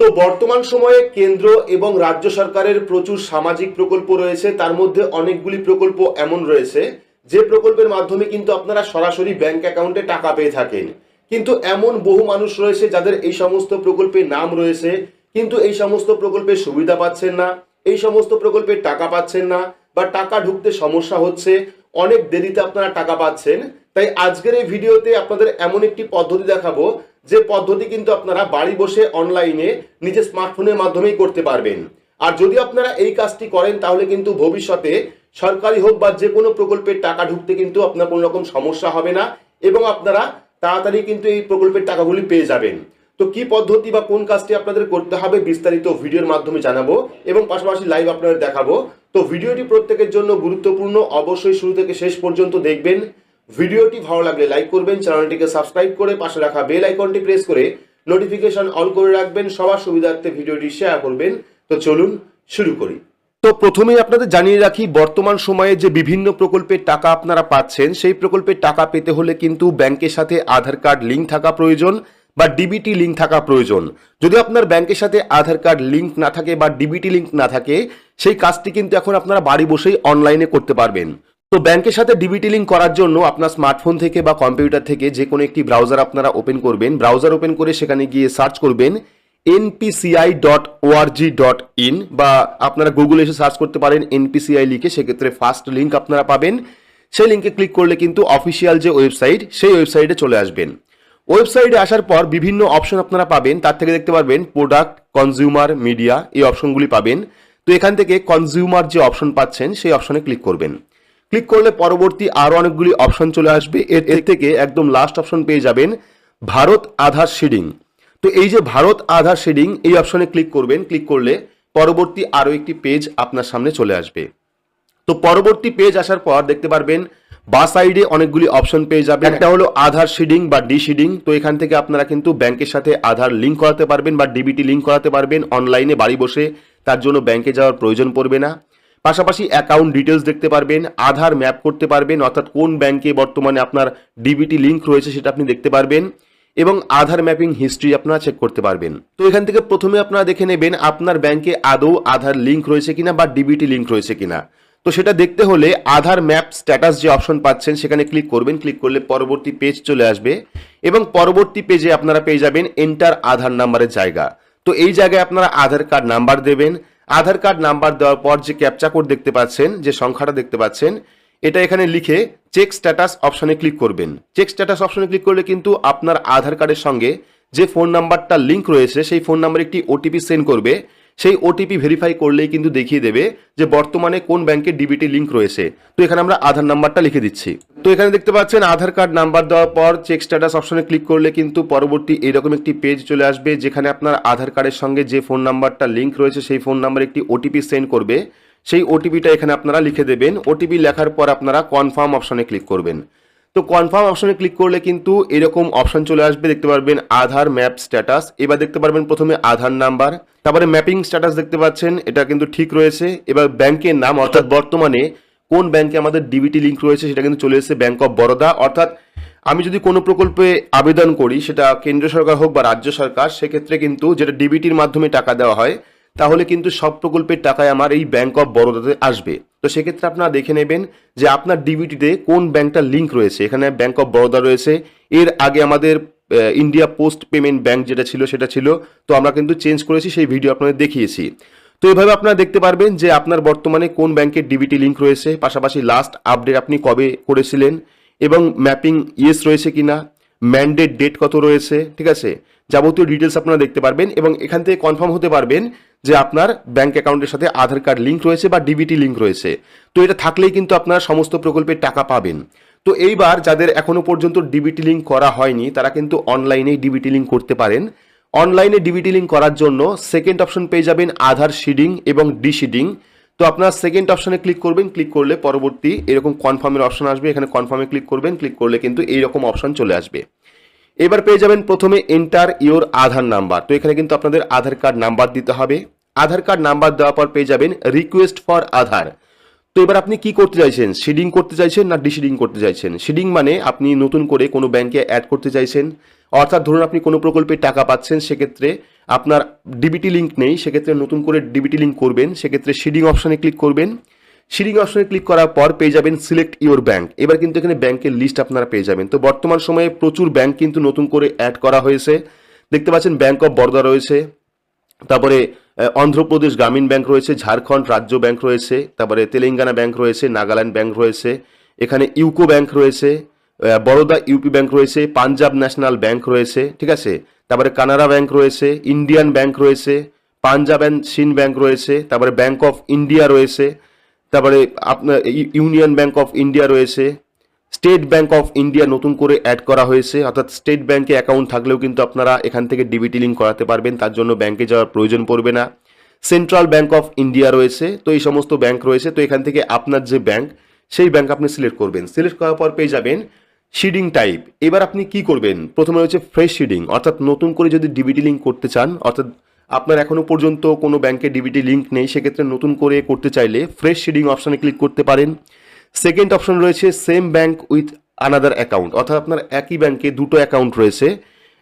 তো বর্তমান সময়ে কেন্দ্র এবং রাজ্য সরকারের প্রচুর সামাজিক প্রকল্প রয়েছে, তার মধ্যে অনেকগুলি প্রকল্প এমন রয়েছে, যে প্রকল্পের মাধ্যমে কিন্তু আপনারা সরাসরি ব্যাংক অ্যাকাউন্টে টাকা পেয়ে থাকেন। কিন্তু এমন বহু মানুষ রয়েছে যাদের এই সমস্ত প্রকল্পের নাম রয়েছে, কিন্তু এই সমস্ত প্রকল্পের সুবিধা পাচ্ছেন না, এই সমস্ত প্রকল্পের টাকা পাচ্ছেন না বা টাকা ঢুকতে সমস্যা হচ্ছে, অনেক দেরিতে আপনারা টাকা পাচ্ছেন। তাই আজকের এই ভিডিওতে আপনাদের এমন একটি পদ্ধতি দেখাবো যে পদ্ধতি কিন্তু আপনারা বাড়ি বসে অনলাইনে নিজের স্মার্টফোনের মাধ্যমেই করতে পারবেন। আর যদি আপনারা এই কাজটি করেন, তাহলে কিন্তু ভবিষ্যতে সরকারি হোক বা যে কোনো প্রকল্পের টাকা ঢুকতে কিন্তু আপনার কোনো রকম সমস্যা হবে না এবং আপনারা তাড়াতাড়ি কিন্তু এই প্রকল্পের টাকাগুলি পেয়ে যাবেন। তো কি পদ্ধতি বা কোন কাজটি আপনাদের করতে হবে বিস্তারিত ভিডিওর মাধ্যমে জানাব এবং পাশাপাশি লাইভ আপনাদের দেখাবো। তো ভিডিওটি প্রত্যেকের জন্য গুরুত্বপূর্ণ, অবশ্যই শুরু থেকে শেষ পর্যন্ত দেখবেন। ভিডিওটি ভালো লাগলে লাইক করবেন, চ্যানেলটিকে সাবস্ক্রাইব করে পাশে রাখা বেল আইকনটি প্রেস করে নোটিফিকেশন অল করে রাখবেন, সবার সুবিধার্থে ভিডিওটি শেয়ার করবেন। তো চলুন শুরু করি। তো প্রথমেই আপনাদের জানিয়ে রাখি, বর্তমান সময়ে যে বিভিন্ন প্রকল্পের টাকা আপনারা পাচ্ছেন, সেই প্রকল্পের টাকা পেতে হলে কিন্তু ব্যাংকের সাথে আধার কার্ড লিঙ্ক থাকা প্রয়োজন বা ডিবিটি লিঙ্ক থাকা প্রয়োজন। যদি আপনার ব্যাংকের সাথে আধার কার্ড লিঙ্ক না থাকে বা ডিবিটি লিঙ্ক না থাকে, সেই কাজটি কিন্তু এখন আপনারা বাড়ি বসেই অনলাইনে করতে পারবেন। তো ব্যাংকের সাথে ডিবিটি লিঙ্ক করার জন্য আপনার স্মার্টফোন থেকে বা কম্পিউটার থেকে যে কোনো একটি ব্রাউজার আপনারা ওপেন করবেন। ব্রাউজার ওপেন করে সেখানে গিয়ে সার্চ করবেন NPCI dot ORG dot in বা আপনারা গুগলে এসে সার্চ করতে পারেন এনপিসিআই লিখে, সেক্ষেত্রে ফার্স্ট লিঙ্ক আপনারা পাবেন। সেই লিঙ্কে ক্লিক করলে কিন্তু অফিসিয়াল যে ওয়েবসাইট সেই ওয়েবসাইটে চলে আসবেন। ওয়েবসাইটে আসার পর বিভিন্ন অপশন আপনারা পাবেন। তার থেকে দেখতে পারবেন প্রোডাক্ট কনজিউমার মিডিয়া এই অপশনগুলি পাবেন। তো এখান থেকে কনজিউমার যে অপশন পাচ্ছেন, সেই অপশনে ক্লিক করবেন। ক্লিক করলে পরবর্তী আরও অনেকগুলি অপশন চলে আসবে। এর এর থেকে একদম লাস্ট অপশন পেয়ে যাবেন ভারত আধার শেডিং তো এই যে ভারত আধার শেডিং এই অপশনে ক্লিক করবেন। ক্লিক করলে পরবর্তী আরও একটি পেজ আপনার সামনে চলে আসবে। তো পরবর্তী পেজ আসার পর দেখতে পারবেন বা সাইডে অনেকগুলি অপশন পেয়ে যাবেন। একটা হলো আধার শিডিং বা ডি শিডিং তো এখান থেকে আপনারা কিন্তু ব্যাংকের সাথে আধার লিঙ্ক করাতে পারবেন বা ডিবিটি লিঙ্ক করাতে পারবেন। অনলাইনে বাড়ি বসে তার জন্য ব্যাংকে যাওয়ার প্রয়োজন পড়বে না। পাশাপাশি অ্যাকাউন্ট ডিটেলস দেখতে পারবেন, আধার ম্যাপ করতে পারবেন, অর্থাৎ কোন ব্যাংকে বর্তমানে আপনার ডিবিটি লিঙ্ক রয়েছে সেটা আপনি দেখতে পারবেন এবং আধার ম্যাপিং হিস্ট্রি আপনারা চেক করতে পারবেন। তো এখান থেকে প্রথমে আপনারা দেখে নেবেন আপনার ব্যাংকে আদৌ আধার লিঙ্ক রয়েছে কিনা বা ডিবিটি লিঙ্ক রয়েছে কিনা। তো সেটা দেখতে হলে আধার ম্যাপ স্ট্যাটাস যে অপশন পাচ্ছেন সেখানে ক্লিক করবেন ক্লিক করলে পরবর্তী পেজ চলে আসবে এবং পরবর্তী পেজে আপনারা পেয়ে যাবেন এন্টার আধার নাম্বারের জায়গা। তো এই জায়গায় আপনারা আধার কার্ড নাম্বার দেবেন আধার কার্ড নাম্বার দেওয়ার পর যে ক্যাপচা কোড দেখতে পাচ্ছেন, যে সংখ্যাটা দেখতে পাচ্ছেন, এটা এখানে লিখে চেক স্ট্যাটাস অপশনে ক্লিক করবেন। চেক স্ট্যাটাস অপশনে ক্লিক করলে কিন্তু আপনার আধার কার্ডের সঙ্গে যে ফোন নাম্বারটা লিঙ্ক রয়েছে, সেই ফোন নাম্বারে একটি ওটিপি সেন্ড করবে। সেই ওটিপি ভেরিফাই করলেই কিন্তু দেখিয়ে দেবে যে বর্তমানে কোন ব্যাংকে ডিবিটি লিঙ্ক রয়েছে। তো এখানে আমরা আধার নাম্বারটা লিখে দিচ্ছি। তো এখানে দেখতে পাচ্ছেন, আধার কার্ড, নাম্বার দেওয়ার পর চেক স্ট্যাটাস অপশনে ক্লিক করলে কিন্তু পরবর্তী এরকম একটি পেজ চলে আসবে যেখানে আপনার আধার কার্ডের সঙ্গে যে ফোন নাম্বারটা লিঙ্ক রয়েছে সেই ফোন নাম্বারে একটি ওটিপি সেন্ড করবে। সেই ওটিপিটা এখানে আপনারা লিখে দেবেন। ওটিপি লেখার পর আপনারা কনফার্ম অপশনে ক্লিক করবেন। তো কনফার্ম অপশনে ক্লিক করলে কিন্তু এরকম অপশন চলে আসবে। দেখতে পারবেন আধার ম্যাপ স্ট্যাটাস এবার দেখতে পারবেন প্রথমে আধার নাম্বার তারপরে ম্যাপিং স্ট্যাটাস দেখতে পাচ্ছেন, এটা কিন্তু ঠিক রয়েছে। এবার ব্যাংকের নাম, অর্থাৎ বর্তমানে কোন ব্যাংকে আমাদের ডিবিটি লিঙ্ক রয়েছে, সেটা কিন্তু চলে এসেছে ব্যাংক অফ বরোদা অর্থাৎ আমি যদি কোনো প্রকল্পে আবেদন করি, সেটা কেন্দ্র সরকার হোক বা রাজ্য সরকার, সেক্ষেত্রে কিন্তু যেটা ডিবিটির মাধ্যমে টাকা দেওয়া হয় তাহলে কিন্তু সব প্রকল্পের টাকায় আমার এই ব্যাংক অফ বরোদাতে আসবে। তো সেক্ষেত্রে আপনারা দেখে নেবেন যে আপনার ডিবিটিতে কোন ব্যাংকটা লিঙ্ক রয়েছে। এখানে ব্যাংক অফ বরোদা রয়েছে। এর আগে আমাদের ইন্ডিয়া পোস্ট পেমেন্ট ব্যাংক যেটা ছিল, সেটা ছিল। তো আমরা কিন্তু চেঞ্জ করেছি, সেই ভিডিও আপনাদের দেখিয়েছি। তো এভাবে আপনারা দেখতে পারবেন যে আপনার বর্তমানে কোন ব্যাংকের ডিবিটি লিঙ্ক রয়েছে। পাশাপাশি লাস্ট আপডেট আপনি কবে করেছিলেন এবং ম্যাপিং ইয়েস রয়েছে কিনা ম্যান্ডেট ডেট কত রয়েছে, ঠিক আছে? যাবতীয় ডিটেলস আপনারা দেখতে পারবেন এবং এখান থেকে কনফার্ম হতে পারবেন যে আপনার ব্যাংক অ্যাকাউন্টের সাথে আধার কার্ড লিঙ্ক রয়েছে বা ডিবিটি লিঙ্ক রয়েছে। তো এটা থাকলেই কিন্তু আপনারা সমস্ত প্রকল্পের টাকা পাবেন। তো এইবার যাদের এখনও পর্যন্ত ডিবিটি লিঙ্ক করা হয়নি, তারা কিন্তু অনলাইনেই ডিবিটি লিঙ্ক করতে পারেন। অনলাইনে ডিবিটি লিঙ্ক করার জন্য সেকেন্ড অপশন পেয়ে যাবেন আধার শিডিং এবং ডি শিডিং তো আপনার সেকেন্ড অপশনে ক্লিক করবেন ক্লিক করলে পরবর্তী এরকম কনফার্মের অপশন আসবে। এখানে কনফার্মে ক্লিক করবেন ক্লিক করলে কিন্তু এইরকম অপশন চলে আসবে। এবার পেয়ে যাবেন প্রথমে এন্টার ইওর আধার নাম্বার তো এখানে কিন্তু আপনাদের আধার কার্ড নাম্বার দিতে হবে। আধার কার্ড নাম্বার দেওয়ার পর পেয়ে যাবেন রিকোয়েস্ট ফর আধার। তো এবার আপনি কি করতে চাইছেন? শিডিং করতে চাইছেন না ডিসিডিং করতে চাইছেন? শিডিং মানে আপনি নতুন করে কোনো ব্যাংকে অ্যাড করতে চাইছেন। অর্থাৎ ধরুন আপনি কোনো প্রকল্পে টাকা পাচ্ছেন, সেক্ষেত্রে আপনার ডিবিটি লিঙ্ক নেই, সেক্ষেত্রে নতুন করে ডিবিটি লিঙ্ক করবেন, সেক্ষেত্রে শিডিং অপশানে ক্লিক করবেন। সিডিং অপশনে ক্লিক করার পর পেয়ে যাবেন সিলেক্ট ইউর ব্যাংক এবার কিন্তু এখানে ব্যাংকের লিস্ট আপনারা পেয়ে যাবেন তো বর্তমান সময়ে প্রচুর ব্যাংক কিন্তু নতুন করে অ্যাড করা হয়েছে দেখতে পাচ্ছেন ব্যাংক অফ বরোদা রয়েছে তারপরে অন্ধ্রপ্রদেশ গ্রামীণ ব্যাংক রয়েছে ঝাড়খণ্ড রাজ্য ব্যাংক রয়েছে তারপরে তেলেঙ্গানা ব্যাংক রয়েছে নাগাল্যান্ড ব্যাংক রয়েছে এখানে ইউকো ব্যাংক রয়েছে বরোদা ইউপি ব্যাংক রয়েছে পাঞ্জাব ন্যাশনাল ব্যাংক রয়েছে ঠিক আছে তারপরে কানাড়া ব্যাংক রয়েছে ইন্ডিয়ান ব্যাংক রয়েছে পাঞ্জাব অ্যান্ড সিন ব্যাংক রয়েছে তারপরে ব্যাংক অফ ইন্ডিয়া রয়েছে তারপরে আপনার u- union bank of India রয়েছে, স্টেট ব্যাঙ্ক অফ ইন্ডিয়া নতুন করে অ্যাড করা হয়েছে, অর্থাৎ স্টেট ব্যাঙ্কে অ্যাকাউন্ট থাকলেও কিন্তু আপনারা এখান থেকে ডিবিটি লিঙ্ক করাতে পারবেন, তার জন্য ব্যাঙ্কে যাওয়ার প্রয়োজন পড়বে না। সেন্ট্রাল ব্যাঙ্ক অফ ইন্ডিয়া রয়েছে, তো এই সমস্ত ব্যাঙ্ক রয়েছে, তো এখান থেকে আপনার যে ব্যাঙ্ক সেই ব্যাঙ্ক আপনি সিলেক্ট করবেন। সিলেক্ট করার পর পেয়ে যাবেন শিডিং টাইপ এবার আপনি কি করবেন? প্রথমে রয়েছে ফ্রেশ শিডিং অর্থাৎ নতুন করে যদি ডিবিটি লিঙ্ক করতে চান, অর্থাৎ আপনার এখনও পর্যন্ত কোনো ব্যাংকে ডিবিটি লিঙ্ক নেই, সেক্ষেত্রে নতুন করে করতে চাইলে ফ্রেশ শেডিং অপশানে ক্লিক করতে পারেন। সেকেন্ড অপশন রয়েছে same bank with another account অর্থাৎ আপনার একই ব্যাংকে দুটো অ্যাকাউন্ট রয়েছে।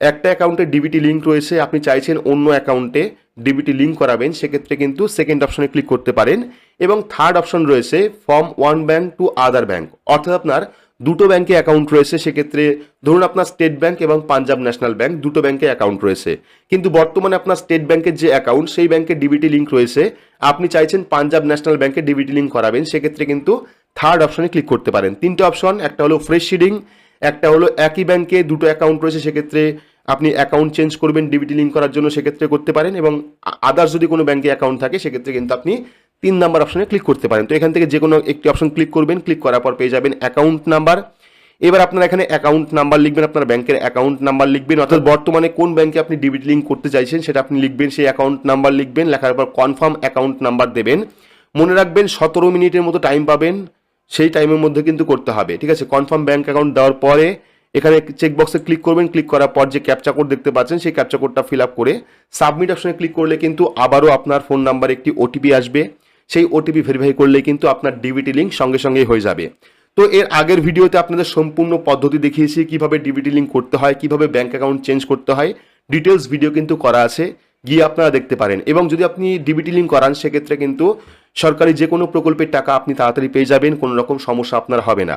একটা অ্যাকাউন্টে ডিবিটি লিঙ্ক রয়েছে, আপনি চাইছেন অন্য অ্যাকাউন্টে ডিবিটি লিঙ্ক করাবেন, সেক্ষেত্রে কিন্তু সেকেন্ড অপশনে ক্লিক করতে পারেন। এবং থার্ড অপশন রয়েছে from one bank to other bank অর্থাৎ আপনার দুটো ব্যাংকে অ্যাকাউন্ট রয়েছে, সেক্ষেত্রে ধরুন আপনার স্টেট ব্যাংক এবং পাঞ্জাব ন্যাশনাল ব্যাংক দুটো ব্যাংকে অ্যাকাউন্ট রয়েছে। কিন্তু বর্তমানে আপনার স্টেট ব্যাংকের যে অ্যাকাউন্ট সেই ব্যাংকে ডিবিটি লিঙ্ক রয়েছে। আপনি চাইছেন পাঞ্জাব ন্যাশনাল ব্যাংকে ডিবিটি লিঙ্ক করাবেন, সেক্ষেত্রে কিন্তু থার্ড অপশনে ক্লিক করতে পারেন। তিনটে অপশন একটা হলো ফ্রেশ শিডিং একটা হলো একই ব্যাংকে দুটো অ্যাকাউন্ট রয়েছে, সেক্ষেত্রে আপনি অ্যাকাউন্ট চেঞ্জ করবেন ডিবিটি লিঙ্ক করার জন্য, সেক্ষেত্রে করতে পারেন এবং আদার্স যদি কোনো ব্যাংকে অ্যাকাউন্ট থাকে, সেক্ষেত্রে কিন্তু আপনি তিন নাম্বার অপশনে ক্লিক করতে পারেন। তো এখান থেকে যে কোনো একটি অপশন ক্লিক করবেন ক্লিক করার পর পেয়ে যাবেন অ্যাকাউন্ট নাম্বার এবার আপনার এখানে অ্যাকাউন্ট নাম্বার লিখবেন, আপনার ব্যাংকের অ্যাকাউন্ট নাম্বার লিখবেন, অর্থাৎ বর্তমানে কোন ব্যাংকে আপনি ডিবিট লিঙ্ক করতে চাইছেন সেটা আপনি লিখবেন, সেই অ্যাকাউন্ট নাম্বার লিখবেন, লেখার পর কনফার্ম অ্যাকাউন্ট নাম্বার দেবেন। মনে রাখবেন সতেরো মিনিটের মতো টাইম পাবেন, সেই টাইমের মধ্যে কিন্তু করতে হবে, ঠিক আছে? কনফার্ম ব্যাংক অ্যাকাউন্ট দেওয়ার পরে এখানে চেক বক্সে ক্লিক করবেন ক্লিক করার পর যে ক্যাপচা কোড দেখতে পাচ্ছেন, সেই ক্যাপচা কোডটা ফিল আপ করে সাবমিট অপশনে ক্লিক করলে কিন্তু আবারও আপনার ফোন নাম্বার একটি ওটিপি আসবে। সেই ওটিপি ভেরিফাই করলেই কিন্তু আপনার ডিবিটি লিঙ্ক সঙ্গে সঙ্গেই হয়ে যাবে। তো এর আগের ভিডিওতে আপনাদের সম্পূর্ণ পদ্ধতি দেখিয়েছি, কীভাবে ডিবিটি লিঙ্ক করতে হয়, কীভাবে ব্যাঙ্ক অ্যাকাউন্ট চেঞ্জ করতে হয় ডিটেলস ভিডিও কিন্তু করা আছে, গিয়ে আপনারা দেখতে পারেন। এবং যদি আপনি ডিবিটি লিঙ্ক করান, সেক্ষেত্রে কিন্তু সরকারি যে কোনো প্রকল্পের টাকা আপনি তাড়াতাড়ি পেয়ে যাবেন, কোনো রকম সমস্যা আপনার হবে না।